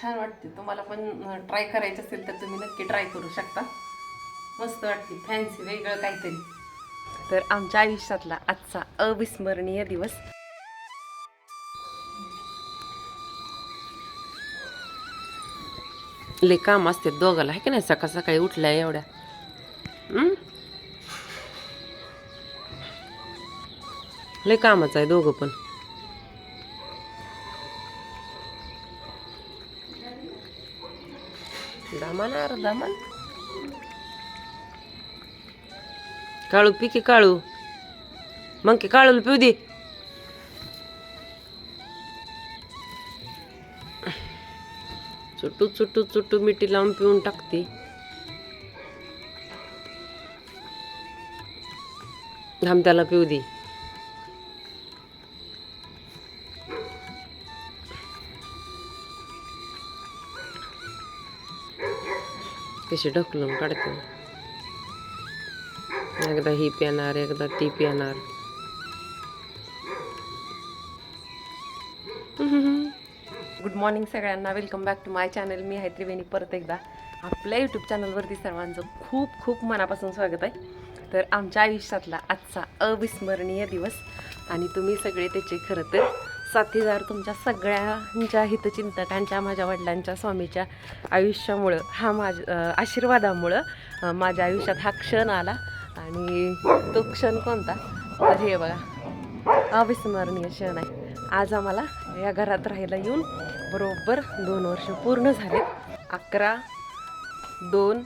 छान वाटते. तुम्हाला पण ट्राय करायचं असेल तर तुम्ही नक्की ट्राय करू शकता. मस्त वाटते. फॅन्सी वेगळं काहीतरी. तर आमच्या आयुष्यातला आजचा अविस्मरणीय दिवस. ले काम असते दोघाला आहे की नाही? सकाळ सकाळी उठल्या एवढ्या. हं? लय कामच आहे दोघं पण. दामान आर दामान काळू पी की काळू. मग की काळूला पिऊ दे. चुटू चुटू चुटू मिठी लावून पिऊन टाकते. धामत्याला पिऊ दे. कशी ढकलून काढते. एकदा ही पिणार एकदा ती पिणार. गुड मॉर्निंग सगळ्यांना. Welcome back to my channel मी आहे त्रिवेणी परत एकदा. आपल्या यूट्यूब चॅनलवरती सर्वांचं खूप खूप मनापासून स्वागत आहे. तर आमच्या आयुष्यातला आजचा अविस्मरणीय दिवस आणि तुम्ही सगळे त्याचे खरं तर साथीदार तुमच्या सगळ्यांच्या हितचिंतकांच्या माझ्या वडिलांच्या स्वामीच्या आयुष्यामुळं हा माझ आशीर्वादामुळं माझ्या आयुष्यात हा क्षण आला. आणि तो क्षण कोणता? तर हे बघा. अविस्मरणीय क्षण आहे. आज आम्हाला या घरात राहायला येऊन बरोबर दोन वर्ष पूर्ण झालेत अकरा दोन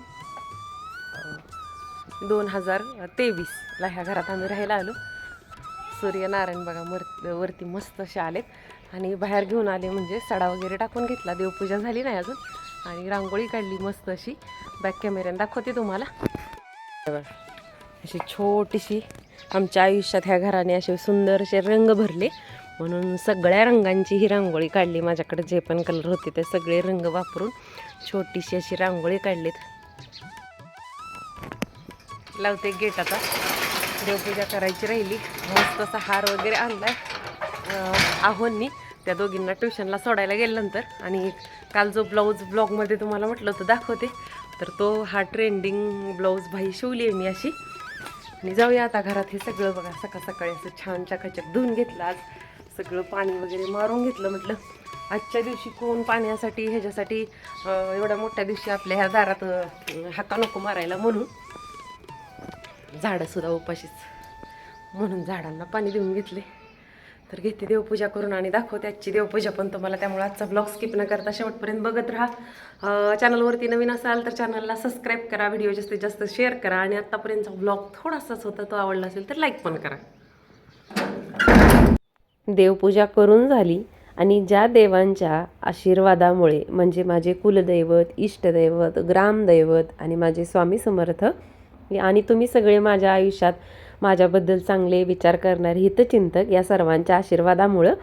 दोन हजार तेवीसला ह्या घरात आम्ही राहायला आलो. सूर्यनारायण बघा मर वरती मस्त असे आलेत. आणि बाहेर घेऊन आले म्हणजे सडा वगैरे टाकून घेतला. देवपूजा झाली नाही अजून. आणि रांगोळी काढली मस्त अशी. बॅक कॅमेऱ्याने दाखवते तुम्हाला. अशी छोटीशी आमच्या आयुष्यात ह्या घराने असे सुंदर असे रंग भरले. म्हणून सगळ्या रंगांची ही रांगोळी काढली. माझ्याकडे जे पण कलर होते ते सगळे रंग वापरून छोटीशी अशी रांगोळी काढलीत. लावते गेट आता. देवपूजा करायची राहिली. मस्त असा हार वगैरे आणलाय. अं, आहोंनी. त्या दोघींना ट्युशनला सोडायला गेल्यानंतर. आणि काल जो ब्लाऊज ब्लॉगमध्ये तुम्हाला म्हटलं होतं दाखवते. तर तो हा ट्रेंडिंग ब्लाऊज भाई शिवली आहे मी अशी. आणि जाऊया आता घरात हे सगळं बघा. सकाळ सकाळी असं छान चकाचक धुवून घेतलं आज. सगळं पाणी वगैरे मारून घेतलं म्हटलं. आजच्या दिवशी कोण पाण्यासाठी ह्याच्यासाठी एवढ्या मोठ्या दिवशी आपल्या ह्या दारात अं, हाका नको मारायला म्हणून. झाडंसुद्धा उपाशीच. म्हणून झाडांना पाणी देऊन घेतले. तर घेते देवपूजा करून आणि दाखवते आजची देवपूजा पण तुम्हाला. त्यामुळे आजचा ब्लॉग स्किप न करता शेवटपर्यंत बघत राहा. चॅनलवरती नवीन असाल तर चॅनलला सबस्क्राईब करा. व्हिडिओ जास्तीत जास्त शेअर करा. आणि आत्तापर्यंतचा ब्लॉग थोडासाच होता तो आवडला असेल तर लाईक पण करा. देवपूजा करून झाली. आणि ज्या देवांच्या आशीर्वादामुळे म्हणजे माझे कुलदैवत इष्टदैवत ग्रामदैवत आणि माझे स्वामी समर्थ आणि तुम्ही सगळे माझ्या आयुष्यात माझ्याबद्दल चांगले विचार करणारे हितचिंतक या सर्वांच्या आशीर्वादामुळं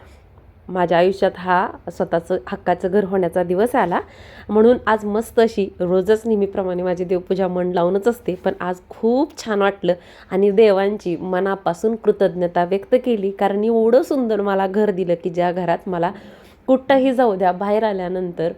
माझ्या आयुष्यात हा स्वतःचं हक्काचं घर होण्याचा दिवस आला. म्हणून आज मस्त अशी रोजच नेहमीप्रमाणे माझी देवपूजा मन लावूनच असते. पण आज खूप छान वाटलं आणि देवांची मनापासून कृतज्ञता व्यक्त केली. कारण एवढं सुंदर मला घर दिलं की ज्या घरात मला कुठंही जाऊ द्या बाहेर आल्यानंतर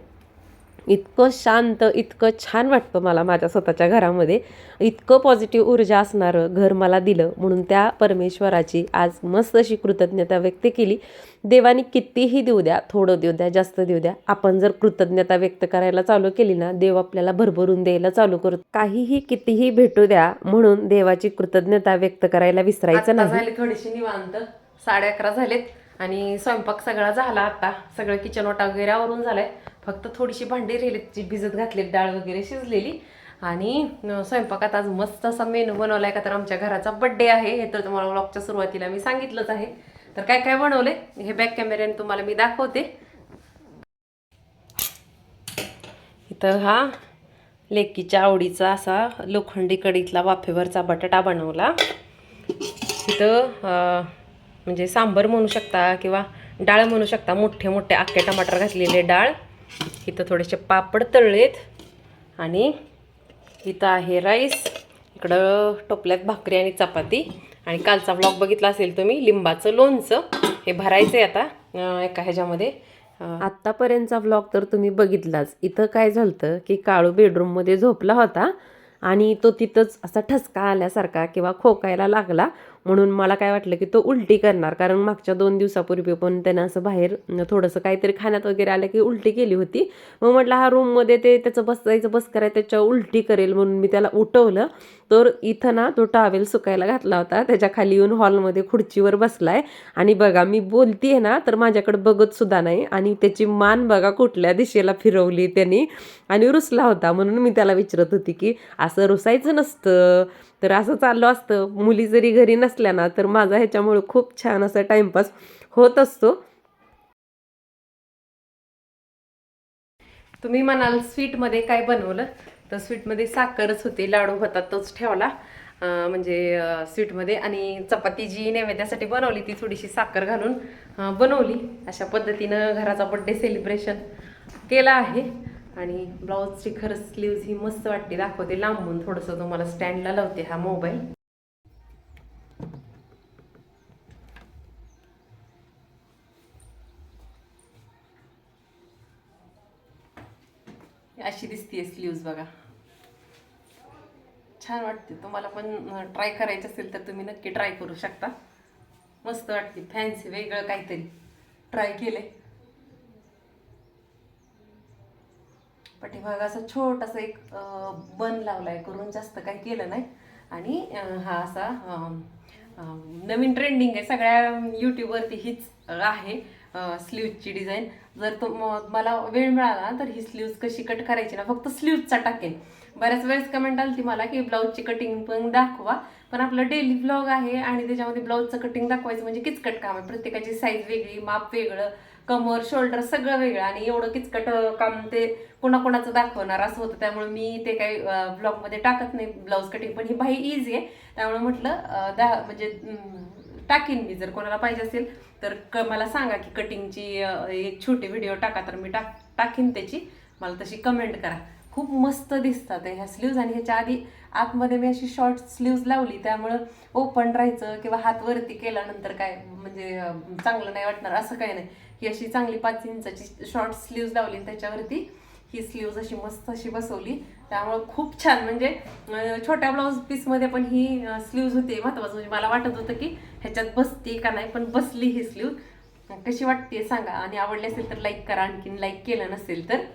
इतकं शांत इतकं छान वाटतं मला माझ्या स्वतःच्या घरामध्ये. इतकं पॉझिटिव्ह ऊर्जा असणारं घर मला दिलं म्हणून त्या परमेश्वराची आज मस्त अशी कृतज्ञता व्यक्त केली. देवाने कितीही देऊ द्या थोडं देऊ द्या जास्त देऊ द्या आपण जर कृतज्ञता व्यक्त करायला चालू केली ना देव आपल्याला भरभरून द्यायला चालू करतो. काहीही कितीही भेटू द्या म्हणून देवाची कृतज्ञता व्यक्त करायला विसरायचं नाही. झाली थोडीशी निवांत. साडे अकरा झालेत आणि स्वयंपाक सगळा झाला आता. सगळं किचन ओटा वगैरे आवरून झालाय. फक्त थोडीशी भांडी राहिली जी भिजत घातलेली डाळ वगैरे शिजलेली. आणि स्वयंपाकात आज मस्त असा मेनू बनवला आहे का तर आमच्या घराचा बड्डे आहे. हे तर तुम्हाला ब्लॉगच्या सुरुवातीला मी सांगितलंच आहे. तर काय काय बनवले हे बॅक कॅमेऱ्याने तुम्हाला मी दाखवते. इथं हा लेकीच्या आवडीचा असा लोखंडी कडीतला वाफेवरचा बटाटा बनवला. इथं म्हणजे सांबर म्हणू शकता किंवा डाळ म्हणू शकता मोठे मोठे अख्खे टमाटर घातलेले डाळ. इथं थोडेसे पापड तळलेत. आणि इथं आहे राईस इकडं टोपल्यात भाकरी आणि चपाती. आणि कालचा ब्लॉग बघितला असेल तुम्ही लिंबाचं लोणचं. हे भरायचं आहे आता एका ह्याच्यामध्ये. आत्तापर्यंतचा व्लॉग तर तुम्ही बघितलाच. इथं काय झालं की काळू बेडरूममध्ये झोपला होता आणि तो तिथंच असा ठसका आल्यासारखा किंवा खोकायला लागला. म्हणून मला काय वाटलं की तो उलटी करणार. कारण मागच्या दोन दिवसापूर्वी पण त्यानं असं बाहेर थोडंसं काहीतरी खाण्यात वगैरे आलं की उलटी केली होती. मग म्हटलं हा रूममध्ये ते त्याचं बसायचं बस करायचं त्याच्यावर उलटी करेल म्हणून मी त्याला उठवलं. तर इथं ना तो टावेल सुकायला घातला होता. त्याच्याखाली येऊन हॉलमध्ये खुर्चीवर बसलाय. आणि बघा मी बोलतीये ना तर माझ्याकडे बघत सुद्धा नाही. आणि त्याची मान बघा कुठल्या दिशेला फिरवली त्यांनी. आणि रुसला होता म्हणून मी त्याला विचारत होती की असं रुसायचं नसतं. तर असं चाललं असतं. मुली जरी घरी नसल्या ना तर माझा ह्याच्यामुळे खूप छान असा टाइमपास होत असतो. तुम्ही म्हणाल स्वीटमध्ये काय बनवलं? तर स्वीटमध्ये साखरच होती लाडू होता तोच ठेवला. म्हणजे स्वीटमध्ये आणि चपाती जी नैवेद्यासाठी बनवली ती थोडीशी साखर घालून बनवली. अशा पद्धतीनं घराचा बड्डे सेलिब्रेशन केला आहे. आणि ब्लाऊजची खरंच स्लीव्ज ही मस्त वाटते. दाखवते लांबून थोडंसं. तुम्हाला स्टँडला लावते हा मोबाईल अशी दिसते स्लीव्ज बघा. छान वाटते. तुम्हाला पण ट्राय करायचं असेल तर तुम्ही नक्की ट्राय करू शकता. मस्त वाटते. फॅन्सी वेगळं काहीतरी. ट्राय केलंय. पाठीमागं असं छोटासा एक बन लावलाय करून जास्त काही केलं नाही. आणि हा असा नवीन ट्रेंडिंग आहे. सगळ्या यूट्यूबवरती हीच आहे स्लीवची डिझाईन जर तो म- मला वेळ मिळाला तर ही स्लीव्ज कशी कट करायची ना फक्त स्लीवचा टाकेन. बऱ्याच वेळेस कमेंट आली ती मला की ब्लाऊजची कटिंग पण दाखवा. पण आपलं डेली ब्लॉग आहे आणि त्याच्यामध्ये ब्लाऊजचं कटिंग दाखवायचं म्हणजे किचकट काम आहे. प्रत्येकाची साईज वेगळी माप वेगळं. कमर शोल्डर सगळं वेगळं आणि एवढं किचकट काम ते कोणाकोणाचं दाखवणार असं होतं. त्यामुळे मी ते काही ब्लॉगमध्ये टाकत नाही ब्लाऊज कटिंग पण ही बाई इझी आहे. त्यामुळे म्हटलं दहा दा म्हणजे टाकीन मी. जर कोणाला पाहिजे असेल तर क मला सांगा की कटिंगची एक छोटे व्हिडिओ टाका तर मी टाक टाकीन त्याची. मला तशी कमेंट करा. खूप मस्त दिसतात ह्या स्लीव्ज आणि ह्याच्या आधी आतमध्ये मी अशी शॉर्ट स्लीव्ज लावली. त्यामुळं ओपन राहायचं किंवा हात वरती केल्यानंतर काय म्हणजे चांगलं नाही वाटणार असं काही नाही. ही अशी चांगली पाच इंचाची शॉर्ट स्लीव्ज लावली आणि त्याच्यावरती ही स्लीव्ज अशी मस्त अशी बसवली. त्यामुळं खूप छान. म्हणजे छोट्या ब्लाऊज पीसमध्ये पण ही स्लीव्ज होती महत्त्वाचं. म्हणजे मला वाटत होतं की ह्याच्यात बसते का नाही पण बसली ही स्लीव कशी वाटते सांगा. आणि आवडली असेल तर लाईक करा. आणखीन लाईक केलं नसेल तर